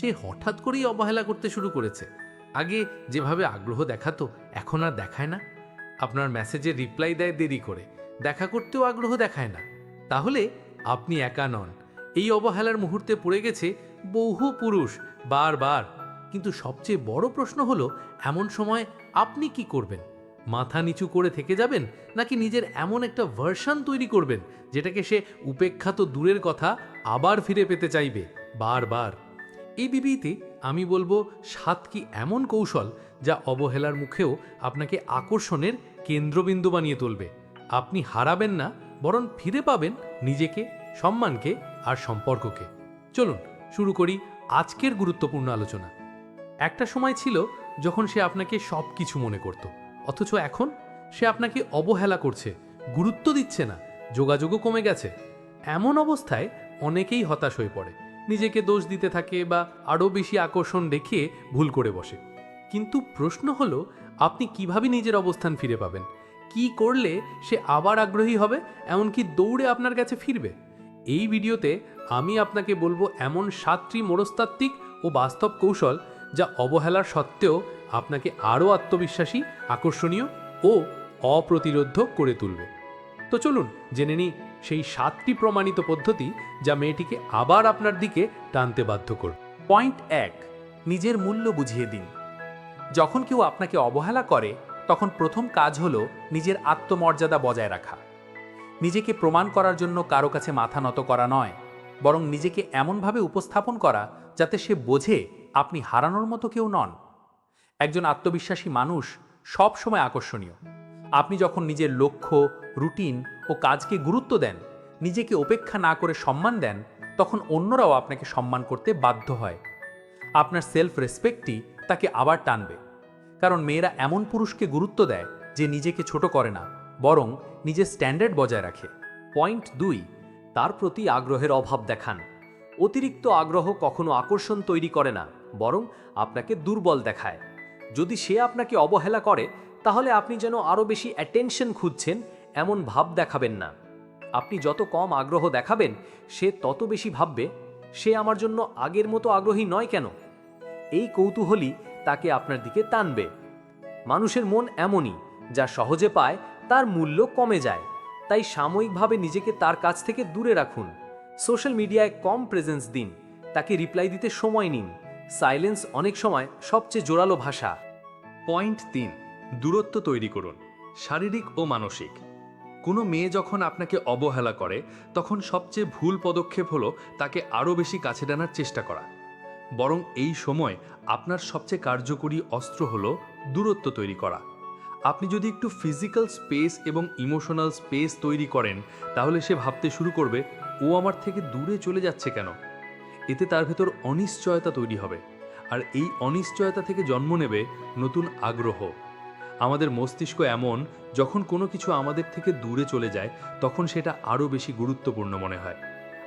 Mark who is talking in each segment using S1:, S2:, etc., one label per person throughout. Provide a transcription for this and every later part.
S1: সে হঠাৎ করেই অবহেলা করতে শুরু করেছে। আগে যেভাবে আগ্রহ দেখাতো, এখন আর দেখায় না। আপনার মেসেজে রিপ্লাই দেয় দেরি করে, দেখা করতেও আগ্রহ দেখায় না। তাহলে আপনি একা নন। এই অবহেলার মুহূর্তে পড়ে গেছে বহু পুরুষ, বারবার। কিন্তু সবচেয়ে বড় প্রশ্ন হলো, এমন সময় আপনি কি করবেন? মাথা নিচু করে থেকে যাবেন, নাকি নিজের এমন একটা ভার্সন তৈরি করবেন, যেটাকে সে উপেক্ষা তো দূরের কথা আবার ফিরে পেতে চাইবে, বারবার? এই বিবিতে আমি বলব সাতটি এমন কৌশল যা অবহেলার মুখেও আপনাকে আকর্ষণের কেন্দ্রবিন্দু বানিয়ে তুলবে। আপনি হারাবেন না, বরং ফিরে পাবেন নিজেকে, সম্মানকে আর সম্পর্ককে। চলুন, শুরু করি আজকের গুরুত্বপূর্ণ আলোচনা। একটা সময় ছিল যখন সে আপনাকে সব কিছু মনে করত, অথচ এখন সে আপনাকে অবহেলা করছে, গুরুত্ব দিচ্ছে না, যোগাযোগও কমে গেছে। এমন অবস্থায় অনেকেই হতাশ হয়ে পড়ে। নিজেকে দোষ দিতে থাকে বা আরও বেশি আকর্ষণ দেখিয়ে ভুল করে বসে। কিন্তু প্রশ্ন হলো, আপনি কীভাবে নিজের অবস্থান ফিরে পাবেন? কি করলে সে আবার আগ্রহী হবে, এমনকি দৌড়ে আপনার কাছে ফিরবে? এই ভিডিওতে আমি আপনাকে বলব এমন সাতটি মনস্তাত্ত্বিক ও বাস্তব কৌশল যা অবহেলার সত্ত্বেও আপনাকে আরও আত্মবিশ্বাসী, আকর্ষণীয় ও অপ্রতিরোধ করে তুলবে। তো চলুন, জেনে নিই সেই সাতটি প্রমাণিত পদ্ধতি যা মেয়েটিকে আবার আপনার দিকে টানতে বাধ্য করবে।
S2: পয়েন্ট এক, নিজের মূল্য বুঝিয়ে দিন। যখন কেউ আপনাকে অবহেলা করে, তখন প্রথম কাজ হলো নিজের আত্মমর্যাদা বজায় রাখা। নিজেকে প্রমাণ করার জন্য কারও কাছে মাথা নত করা নয়, বরং নিজেকে এমনভাবে উপস্থাপন করা যাতে সে বোঝে আপনি হারানোর মতো কেউ নন। একজন আত্মবিশ্বাসী মানুষ সব সময় আকর্ষণীয়। আপনি যখন নিজের লক্ষ্য, রুটিন ও কাজকে গুরুত্ব দেন, নিজেকে উপেক্ষা না করে সম্মান দেন, তখন অন্যরাও আপনাকে সম্মান করতে বাধ্য হয়। আপনার সেলফ রেসপেক্টই তাকে আবার টানবে। কারণ মেয়েরা এমন পুরুষকে গুরুত্ব দেয় যে নিজেকে ছোট করে না, বরং নিজের স্ট্যান্ডার্ড বজায় রাখে।
S3: পয়েন্ট দুই, তার প্রতি আগ্রহের অভাব দেখান। অতিরিক্ত আগ্রহ কখনো আকর্ষণ তৈরি করে না, বরং আপনাকে দুর্বল দেখায়। যদি সে আপনাকে অবহেলা করে, তাহলে আপনি যেন আরও বেশি অ্যাটেনশন খুঁজছেন এমন ভাব দেখাবেন না। আপনি যত কম আগ্রহ দেখাবেন, সে তত বেশি ভাববে, সে আমার জন্য আগের মতো আগ্রহী নয় কেন? এই কৌতূহলী তাকে আপনার দিকে টানবে। মানুষের মন এমনই, যা সহজে পায়, তার মূল্য কমে যায়। তাই সাময়িকভাবে নিজেকে তার কাছ থেকে দূরে রাখুন। সোশ্যাল মিডিয়ায় কম প্রেজেন্স দিন, তাকে রিপ্লাই দিতে সময় নিন। সাইলেন্স অনেক সময় সবচেয়ে জোরালো ভাষা।
S4: পয়েন্ট তিন, দূরত্ব তৈরি করুন, শারীরিক ও মানসিক। কোনো মেয়ে যখন আপনাকে অবহেলা করে, তখন সবচেয়ে ভুল পদক্ষেপ হলো তাকে আরও বেশি কাছে টানার চেষ্টা করা। বরং এই সময় আপনার সবচেয়ে কার্যকরী অস্ত্র হলো দূরত্ব তৈরি করা। আপনি যদি একটু ফিজিক্যাল স্পেস এবং ইমোশনাল স্পেস তৈরি করেন, তাহলে সে ভাবতে শুরু করবে, ও আমার থেকে দূরে চলে যাচ্ছে কেন? এতে তার ভেতর অনিশ্চয়তা তৈরি হবে। আর এই অনিশ্চয়তা থেকে জন্ম নেবে নতুন আগ্রহ। আমাদের মস্তিষ্ক এমন, যখন কোনো কিছু আমাদের থেকে দূরে চলে যায়, তখন সেটা আরও বেশি গুরুত্বপূর্ণ মনে হয়।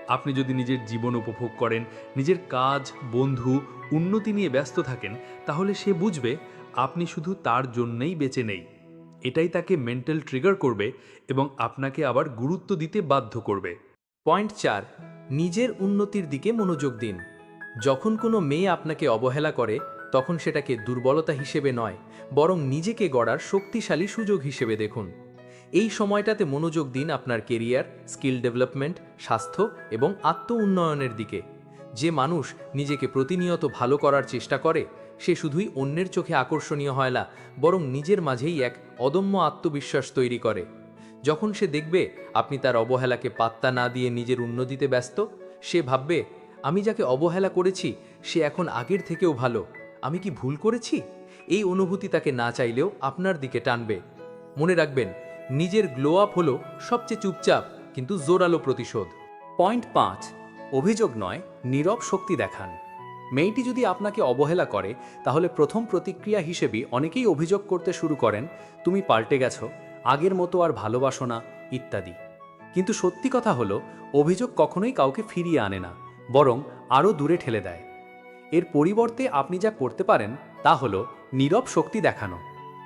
S4: আপনি যদি নিজের জীবন উপভোগ করেন, নিজের কাজ, বন্ধু, উন্নতি নিয়ে ব্যস্ত থাকেন, তাহলে সে বুঝবে, আপনি শুধু তার জন্যেই বেঁচে নেই। এটাই তাকে মেন্টাল ট্রিগার করবে এবং আপনাকে আবার গুরুত্ব দিতে বাধ্য করবে।
S2: পয়েন্ট চার, নিজের উন্নতির দিকে মনোযোগ দিন। যখন কোনো মেয়ে আপনাকে অবহেলা করে তখন সেটাকে দুর্বলতা হিসেবে নয়, বরং নিজেকে গড়ার শক্তিশালী সুযোগ হিসেবে দেখুন। এই সময়টাতে মনোযোগ দিন আপনার কেরিয়ার, স্কিল ডেভেলপমেন্ট, স্বাস্থ্য এবং আত্ম উন্নয়নের দিকে। যে মানুষ নিজেকে প্রতিনিয়ত ভালো করার চেষ্টা করে, সে শুধুই অন্যের চোখে আকর্ষণীয় হয় না, বরং নিজের মাঝেই এক অদম্য আত্মবিশ্বাস তৈরি করে। যখন সে দেখবে আপনি তার অবহেলাকে পাত্তা না দিয়ে নিজের উন্নতিতে ব্যস্ত, সে ভাববে, আমি যাকে অবহেলা করেছি, সে এখন আগের থেকেও ভালো। আমি কি ভুল করেছি? এই অনুভূতি তাকে না চাইলেও আপনার দিকে টানবে। মনে রাখবেন, নিজের গ্লো আপ হলো সবচেয়ে চুপচাপ কিন্তু জোরালো প্রতিশোধ।
S3: পয়েন্ট পাঁচ, অভিযোগ নয়, নীরব শক্তি দেখান। মেয়েটি যদি আপনাকে অবহেলা করে, তাহলে প্রথম প্রতিক্রিয়া হিসেবে অনেকেই অভিযোগ করতে শুরু করেন, তুমি পাল্টে গেছো, আগের মতো আর ভালোবাসো না, ইত্যাদি। কিন্তু সত্যি কথা হলো, অভিযোগ কখনোই কাউকে ফিরিয়ে আনে না, বরং আরও দূরে ঠেলে দেয়। এর পরিবর্তে আপনি যা করতে পারেন তা হলো নীরব শক্তি দেখানো।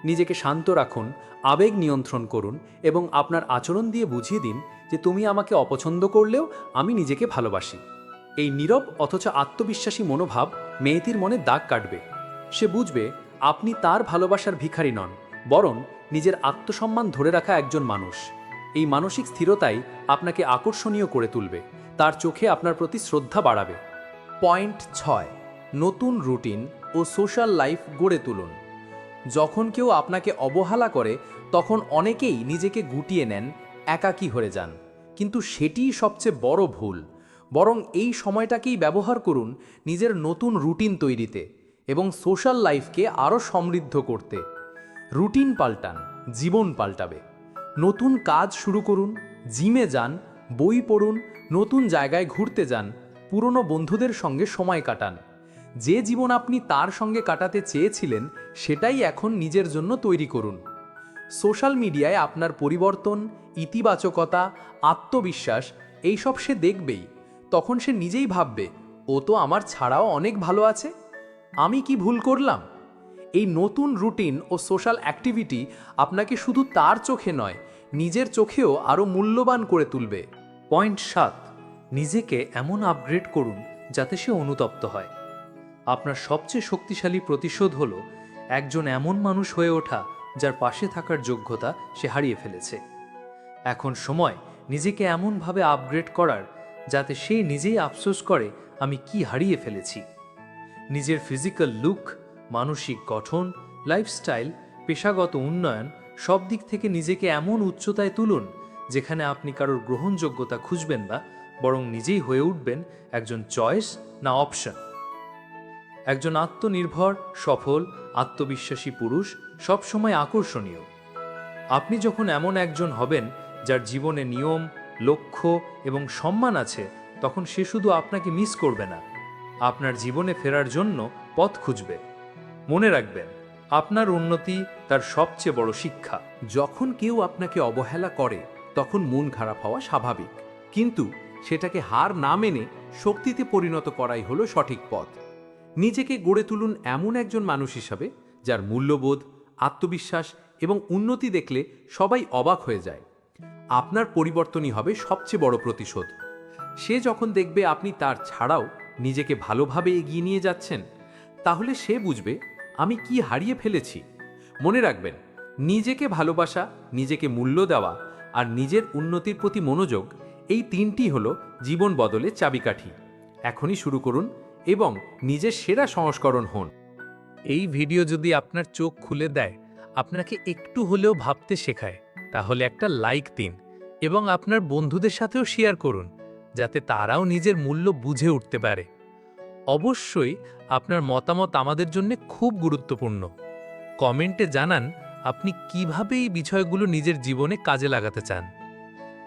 S3: নিজেকে শান্ত রাখুন, আবেগ নিয়ন্ত্রণ করুন এবং আপনার আচরণ দিয়ে বুঝিয়ে দিন যে তুমি আমাকে অপছন্দ করলেও আমি নিজেকে ভালোবাসি। এই নীরব অথচ আত্মবিশ্বাসী মনোভাব
S2: মেয়েটির মনে দাগ কাটবে। সে বুঝবে আপনি তার ভালোবাসার ভিখারি নন, বরং নিজের আত্মসম্মান ধরে রাখা একজন মানুষ। এই মানসিক স্থিরতাই আপনাকে আকর্ষণীয় করে তুলবে, তার চোখে আপনার প্রতি শ্রদ্ধা বাড়াবে। পয়েন্ট ছয় নতুন রুটিন ও সোশ্যাল লাইফ গড়ে তুলুন। যখন কেউ আপনাকে অবহেলা করে, তখন অনেকেই নিজেকে গুটিয়ে নেন, একাকী হয়ে যান। কিন্তু সেটিই সবচেয়ে বড় ভুল। বরং এই সময়টাকেই ব্যবহার করুন নিজের নতুন রুটিন তৈরিতে এবং সোশ্যাল লাইফকে আরও সমৃদ্ধ করতে। রুটিন পাল্টান, জীবন পাল্টাবে। নতুন কাজ শুরু করুন, জিমে যান, বই পড়ুন, নতুন জায়গায় ঘুরতে যান, পুরনো বন্ধুদের সঙ্গে সময় কাটান। যে জীবন আপনি তার সঙ্গে কাটাতে চেয়েছিলেন, সেটাই এখন নিজের জন্য তৈরি করুন। সোশ্যাল মিডিয়ায় আপনার পরিবর্তন, ইতিবাচকতা, আত্মবিশ্বাস, এইসব সে দেখবেই। তখন সে নিজেই ভাববে, ও তো আমার ছাড়াও অনেক ভালো আছে। আমি কি ভুল করলাম? এই নতুন রুটিন ও সোশ্যাল অ্যাক্টিভিটি আপনাকে শুধু তার চোখে নয়, নিজের চোখেও আরও মূল্যবান করে তুলবে।
S5: পয়েন্ট সাত, নিজেকে এমন আপগ্রেড করুন যাতে সে অনুতপ্ত হয়। আপনার সবচেয়ে শক্তিশালী প্রতিশোধ হল, একজন এমন মানুষ হয়ে ওঠা যার পাশে থাকার যোগ্যতা সে হারিয়ে ফেলেছে। এখন সময় নিজেকে এমনভাবে আপগ্রেড করার যাতে সে নিজেই আফসোস করে, আমি কি হারিয়ে ফেলেছি। নিজের ফিজিক্যাল লুক মানসিক গঠন লাইফস্টাইল পেশাগত উন্নয়ন সব দিক থেকে নিজেকে এমন উচ্চতায় তুলুন যেখানে আপনি কারোর গ্রহণযোগ্যতা খুঁজবেন না, বরং নিজেই হয়ে উঠবেন একজন চয়েস না অপশন একজন আত্মনির্ভর, সফল, আত্মবিশ্বাসী পুরুষ সবসময় আকর্ষণীয়। আপনি যখন এমন একজন হবেন যার জীবনে নিয়ম, লক্ষ্য এবং সম্মান আছে, তখন সে শুধু আপনাকে মিস করবে না, আপনার জীবনে ফেরার জন্য পথ খুঁজবে। মনে রাখবেন, আপনার উন্নতি তার সবচেয়ে বড় শিক্ষা।
S1: যখন কেউ আপনাকে অবহেলা করে, তখন মন খারাপ হওয়া স্বাভাবিক। কিন্তু সেটাকে হার না মেনে শক্তিতে পরিণত করাই হলো সঠিক পথ। নিজেকে গড়ে তুলুন এমন একজন মানুষ হিসাবে, যার মূল্যবোধ, আত্মবিশ্বাস এবং উন্নতি দেখলে সবাই অবাক হয়ে যায়। আপনার পরিবর্তনই হবে সবচেয়ে বড় প্রতিশোধ। সে যখন দেখবে আপনি তার ছাড়াও নিজেকে ভালোভাবে এগিয়ে নিয়ে যাচ্ছেন, তাহলে সে বুঝবে, আমি কি হারিয়ে ফেলেছি? মনে রাখবেন, নিজেকে ভালোবাসা, নিজেকে মূল্য দেওয়া আর নিজের উন্নতির প্রতি মনোযোগ, এই তিনটি হলো জীবন বদলের চাবিকাঠি। এখনই শুরু করুন এবং নিজের সেরা সংস্করণ হন।
S5: এই ভিডিও যদি আপনার চোখ খুলে দেয়, আপনাকে একটু হলেও ভাবতে শেখায়, তাহলে একটা লাইক দিন এবং আপনার বন্ধুদের সাথেও শেয়ার করুন, যাতে তারাও নিজের মূল্য বুঝে উঠতে পারে। অবশ্যই আপনার মতামত আমাদের জন্য খুব গুরুত্বপূর্ণ। কমেন্টে জানান আপনি কীভাবে এই বিষয়গুলো নিজের জীবনে কাজে লাগাতে চান।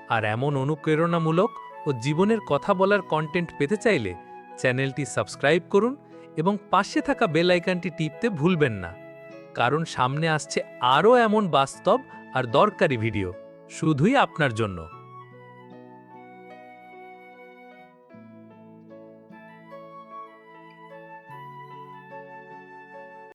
S5: আর এমন অনুপ্রেরণামূলক ও জীবনের কথা বলার কন্টেন্ট পেতে চাইলে চ্যানেলটি সাবস্ক্রাইব করুন এবং পাশে থাকা বেল আইকনটি টিপতে ভুলবেন না, কারণ সামনে আসছে আরও এমন বাস্তব আর দরকারি ভিডিও। শুধুই আপনার জন্য।